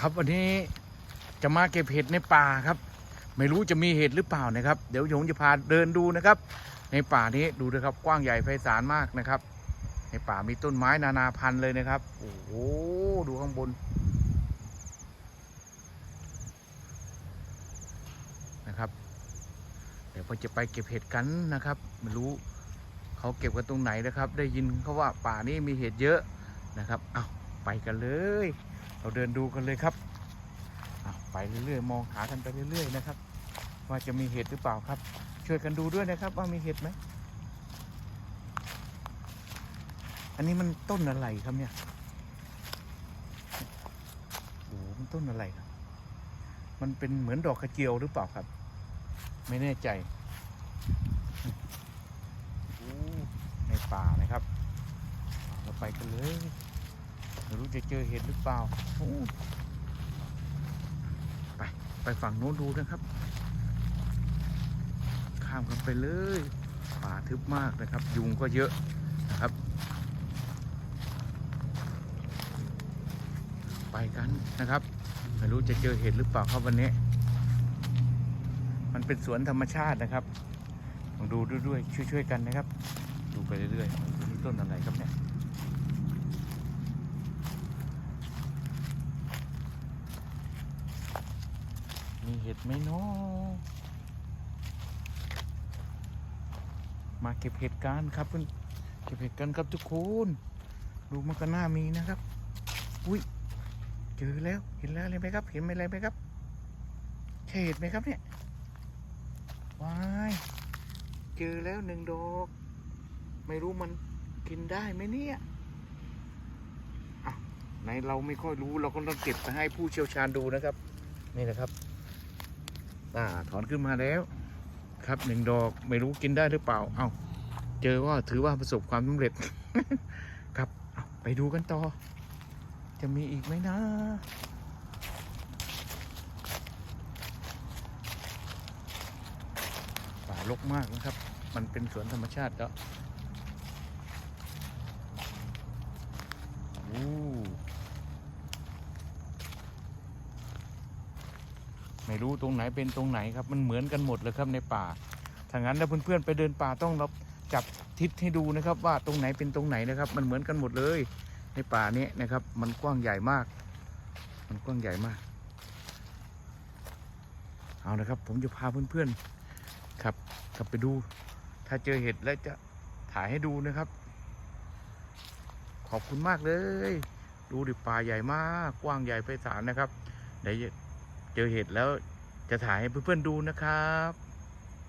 ครับวันนี้จะมาเก็บเห็ดในป่าครับ ไม่รู้จะมีเห็ดหรือเปล่านะครับ เดี๋ยวผมจะพาเดินดูนะครับ ในป่านี้ดูนะครับกว้างใหญ่ไพศาลมากนะครับ ในป่ามีต้นไม้นานาพันธุ์เลยนะครับ โอ้โหดูข้างบนนะครับ เดี๋ยวเราจะไปเก็บเห็ดกันนะครับไม่รู้เขาเก็บกันตรงไหนนะครับ ได้ยินเขาว่าป่านี้มีเห็ดเยอะนะครับเอาไปกันเลย เราเดินดูกันเลยครับไปเรื่อยๆ มองหากันไปเรื่อยๆนะครับ ว่าจะมีเห็ดหรือเปล่าครับ ช่วยกันดูด้วยนะครับ ว่ามีเห็ดไหมอันนี้มันต้นอะไรครับเนี่ยโอ้โหมันต้นอะไรครับ มันเป็นเหมือนดอกกระเจียวหรือเปล่าครับ ไม่แน่ใจในป่านะครับ เราไปกันเลย ไม่รู้จะเจอเห็ดหรือเปล่าไปไปฝั่งโน้นดูนะครับ ข้ามกันไปเลยป่าทึบมากนะครับ ยุงก็เยอะนะครับ ไปกันนะครับ ไม่รู้จะเจอเห็ดหรือเปล่าครับวันนี้ มันเป็นสวนธรรมชาตินะครับลองดูด้วยๆช่วยๆกันนะครับ ดูไปเรื่อยๆนี่ต้นอะไรครับเนี่ย เห็ดไหมเนาะมาเก็บเห็ดกันครับเพื่อนเก็บเห็ดกันครับทุกคน ดูมันก็น่ามีนะครับ อุ้ยเจอแล้วเห็นแล้วอะไรไหมครับ เห็นอะไรไหมครับเห็ดไหมครับเนี่ยว้ายเจอแล้วหนึ่งดอก ไม่รู้มันกินได้ไหมเนี่ยอะไหนเราไม่ค่อยรู้เราก็ต้องเก็บไปให้ผู้เชี่ยวชาญดูนะครับ นี่นะครับ อ่าถอนขึ้นมาแล้ว ครับหนึ่งดอกไม่รู้กินได้หรือเปล่า เอา้าเจอว่าถือว่าประสบความสำเร็จ ครับไปดูกันต่อ จะมีอีกไหมนะป่ารกมากนะครับ มันเป็นสวนธรรมชาติแล้ว ไม่รู้ตรงไหนเป็นตรงไหนครับ มันเหมือนกันหมดเลยครับในป่าถ้างั้นถ้าเพื่อนๆไปเดินป่าต้องรับจับทิศให้ดูนะครับ ว่าตรงไหนเป็นตรงไหนนะครับ มันเหมือนกันหมดเลย ในป่านี้นะครับ มันกว้างใหญ่มาก มันกว้างใหญ่มาก เอานะครับ ผมจะพาเพื่อนๆครับกลับไปดู ถ้าเจอเห็ดแล้วจะถ่ายให้ดูนะครับ ขอบคุณมากเลย ดูดิป่าใหญ่มาก กว้างใหญ่ไพศาลนะครับเดี๋ยว เจอเห็ดแล้วจะถ่ายให้เพื่อนๆดูนะครับ